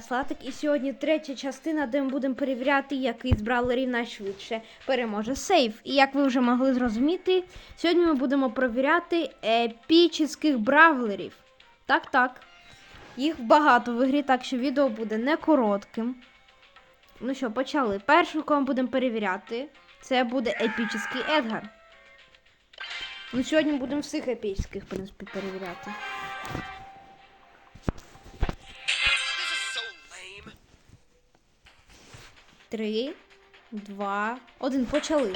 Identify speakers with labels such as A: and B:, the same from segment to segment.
A: Слатик, і сьогодні третя частина, де ми будемо перевіряти, який з бравлерів найшвидше переможе сейф. І як ви вже могли зрозуміти, сьогодні ми будемо перевіряти епічних бравлерів. Так, так. Їх багато в ігрі, так що відео буде не коротким. Ну що, почали. Першим, кого ми будемо перевіряти, це буде епічний Едгар. Ну, сьогодні будемо всіх епічних, в принципі, перевіряти. Три, два, один. Почали.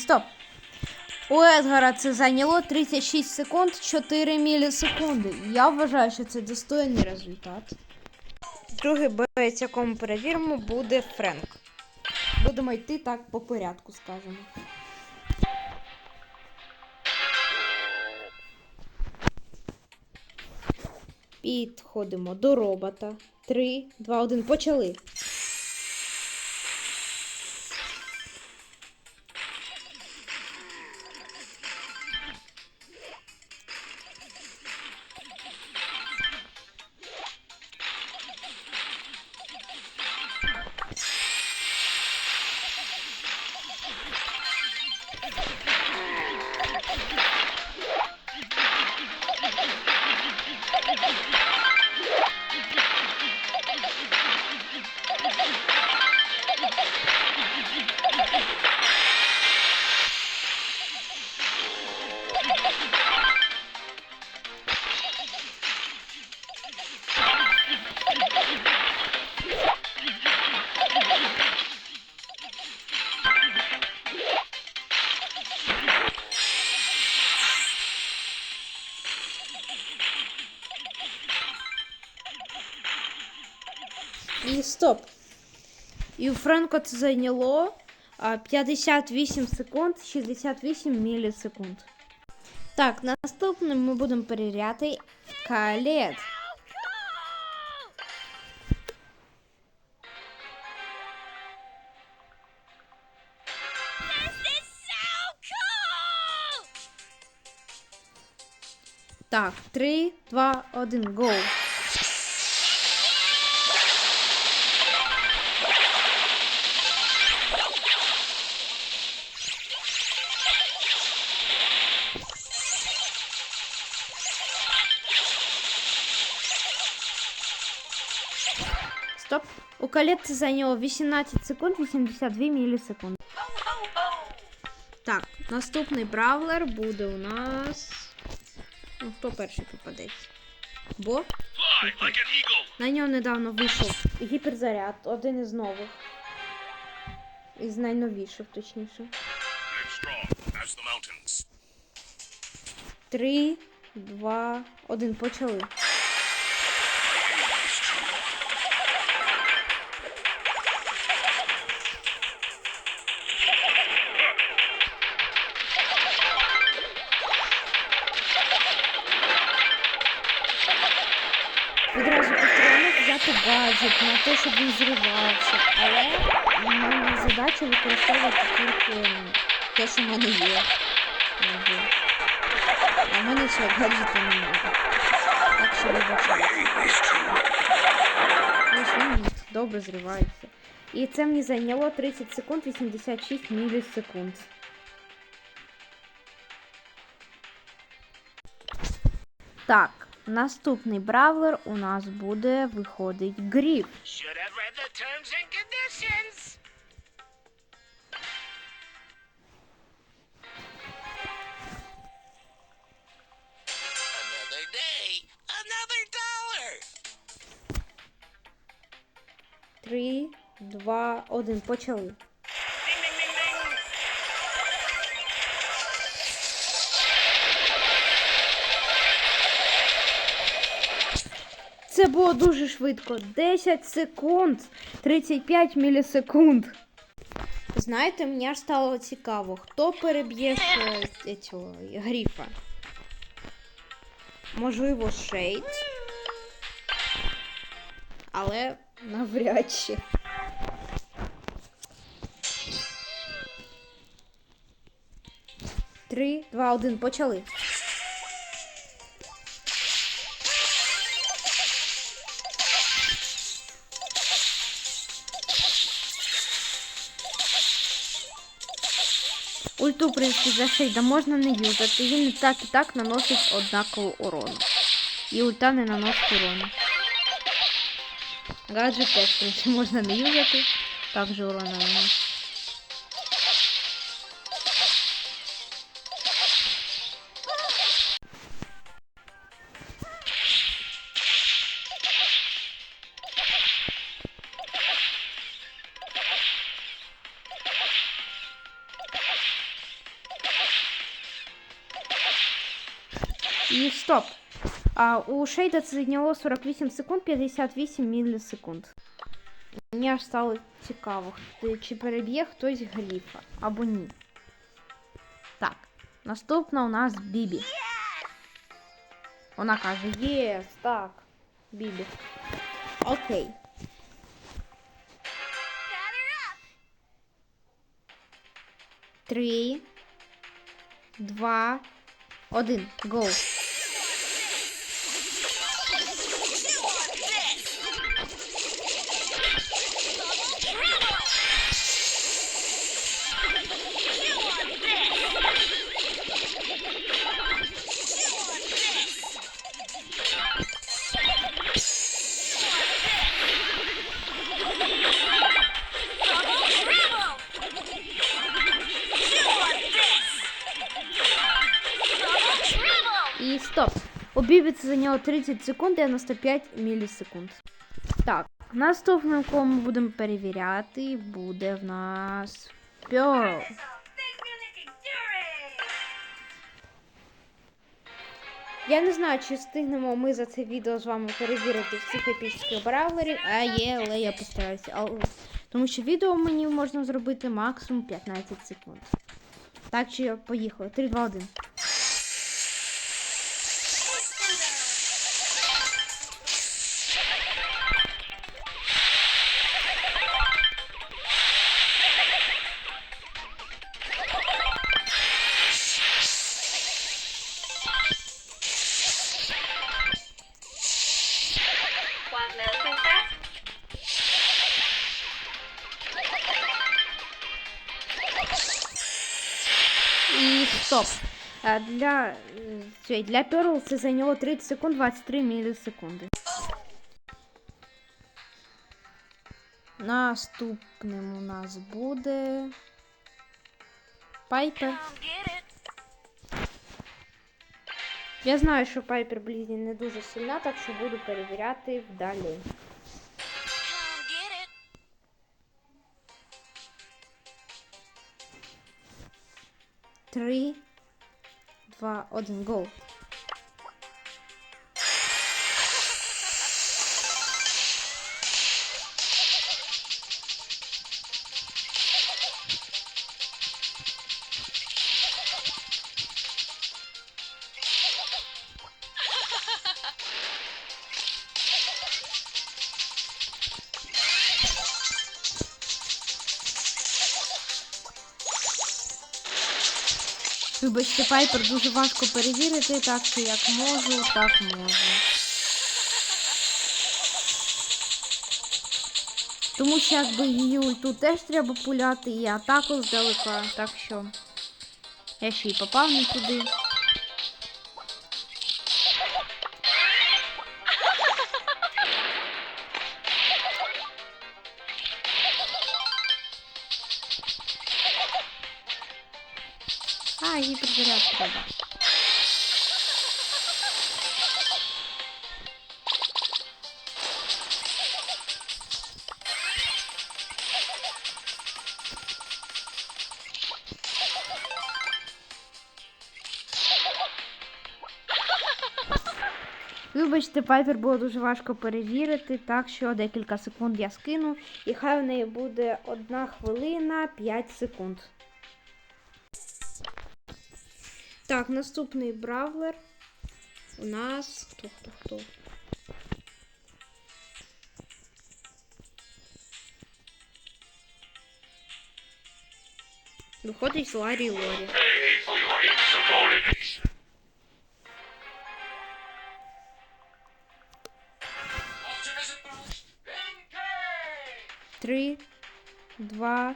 A: Стоп. У Едгара це зайняло 36 секунд 4 мілісекунди. Я вважаю, що це достойний результат. Другий боєць, якому перевіримо, буде Френк. Будемо йти так по порядку, скажемо. Підходимо до робота. 3, 2, 1, почали. стоп. І у Френко це зайняло а, 58 секунд 68 мілісекунд. Так, наступним ми будемо перевіряти калет.
B: This is so cool!
A: Так, 3, 2, 1, go. Це зайняло 18 секунд 82 мілісекунди. Так, наступний бравлер буде у нас. Ну, хто перший попадеться? Бо на нього недавно вийшов гіперзаряд, один із нових. Із найновіших, точніше. Три, два, один. Почали. Відразу постійно взяти гаджет на те, щоб він зривався. Але моя задача використовувати тільки те, що в мене є. А в мене цього гаджету немає. Так що вибачайте. Ось добре зривається. І це мені зайняло 30 секунд 86 мілісекунд. Так, наступний бравлер у нас буде виходить Гріф. Три, два, один. Почали. Це було дуже швидко. 10 секунд, 35 мілісекунд. Знаєте, мені аж стало цікаво, хто переб'є цього гріфа. Можливо, Шейд. Але навряд чи. Три, два, один, почали. Ульту, в принципі, за можна не юзати. Він і так і так наносить однакову урону. І ульта не наносить урону. Гаджет теж, в принципі, можна не юзати. Також урона наносить. А у Шейда це зайняло 48 секунд 58 мілісекунд. Мені аж стало цікаво, хто- чи переб'є хтось гліфа або ні. Так, наступна у нас Бібі. Вона каже: Єс, так, Бібі. Окей. Три, два, один, гоу. Стоп. У Бібі це зайняло 30 секунд 95 мілісекунд. Так, наступним, кого ми будемо перевіряти, буде в нас Pearl. Я не знаю, чи встигнемо ми за це відео з вами перевірити всіх епічних бравлерів, а є, але я постараюся. Але- Тому що відео мені можна зробити максимум 15 секунд. Так що поїхали. 3, 2, 1. стоп. Е, Для, е, цей, для Pearl це зайняло 30 секунд 23 мілісекунди. Наступним у нас буде. Пайпер. Я знаю, що Пайпер Блізні не дуже сильна, так що буду перевіряти вдалі. Три, два, один, гоу. Вибачте, Пайпер дуже важко перевірити, так що як можу, так можу. Тому що якби її ульту теж треба пуляти, і атаку здалека, так що я ще й попав не туди. Прибирати треба. Вибачте, Пайпер було дуже важко перевірити, так що декілька секунд я скину, і хай в неї буде 1 хвилина 5 секунд. Так, наступний бравлер. У нас. Хто, хто, хто? Виходить Ларі Лорі. Три, два,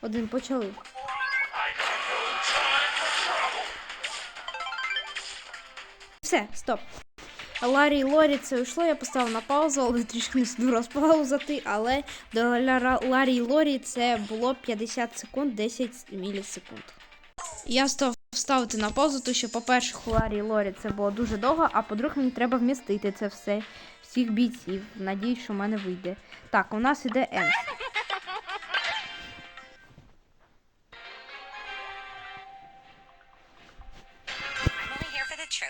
A: один. Почали. Все, стоп. Ларі і Лорі це йшло, я поставив на паузу, але трішки не сюди розпаузати, але до Ларі і Лорі це було 50 секунд, 10 мілісекунд. Я став ставити на паузу, тому що, по-перше, Ларі і Лорі це було дуже довго, а по-друге, мені треба вмістити це все, всіх бійців. Надіюсь, що в мене вийде. Так, у нас іде Енс.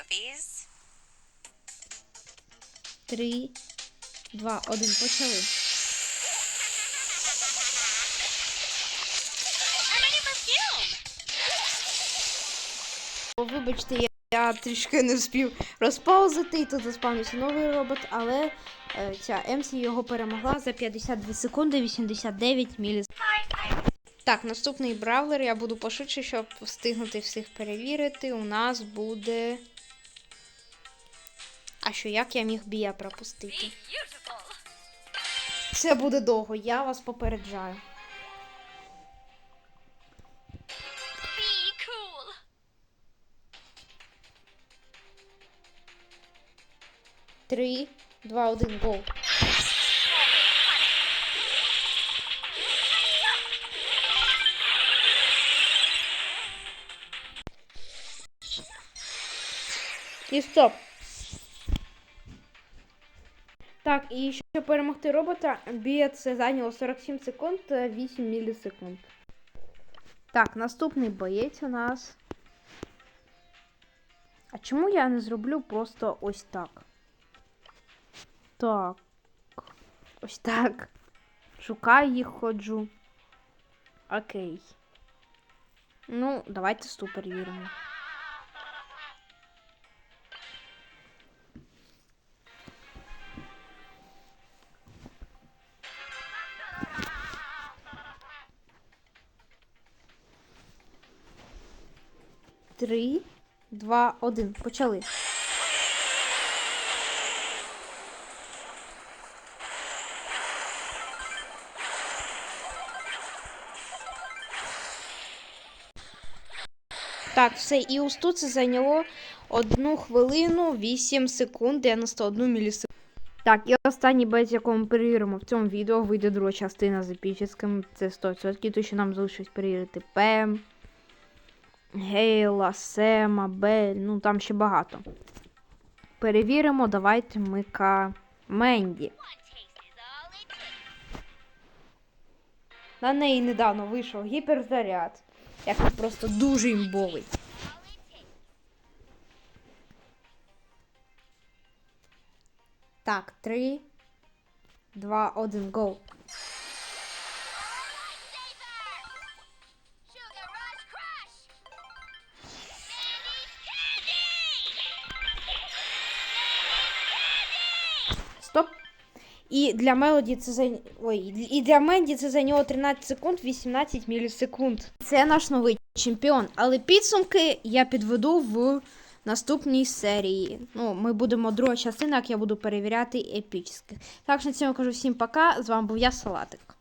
C: Trophies.
A: Три, два, один, почали. Вибачте, я, я трішки не встиг розпаузити, і тут заспавнився новий робот, але е, ця МС його перемогла за 52 секунди 89 міліс. Так, наступний бравлер я буду пошвидше, щоб встигнути всіх перевірити. У нас буде. А що, як я міг бія пропустити? Це буде довго, я вас попереджаю. Три, два, один, гол. І стоп. Так, і щоб перемогти робота, бія це зайняло 47 секунд е, та 8 мілісекунд. Так, наступний боєць у нас. А чому я не зроблю просто ось так? Так. Ось так. Шукаю їх ходжу. Окей. Ну, давайте ступер віримо. 3, 2, 1. Почали. Так, все, і ось тут це зайняло одну хвилину 8 секунд 91 мілісекунд. Так, і останній бейт, якого ми перевіримо в цьому відео, вийде друга частина з епіческим, Це 100%, то що нам залишилось перевірити ПМ. Гейла, Сема, Бель, ну там ще багато. Перевіримо, давайте ми ка Менді. На неї недавно вийшов гіперзаряд. Який просто дуже імбовий. Так, три, два, один, гоу. І для Мелоді це за... Ой, і для Менді це зайняло 13 секунд 18 мілісекунд. Це наш новий чемпіон. Але підсумки я підведу в наступній серії. Ну, ми будемо друга частина, як я буду перевіряти епічних. Так що на цьому кажу всім пока. З вами був я Салатик.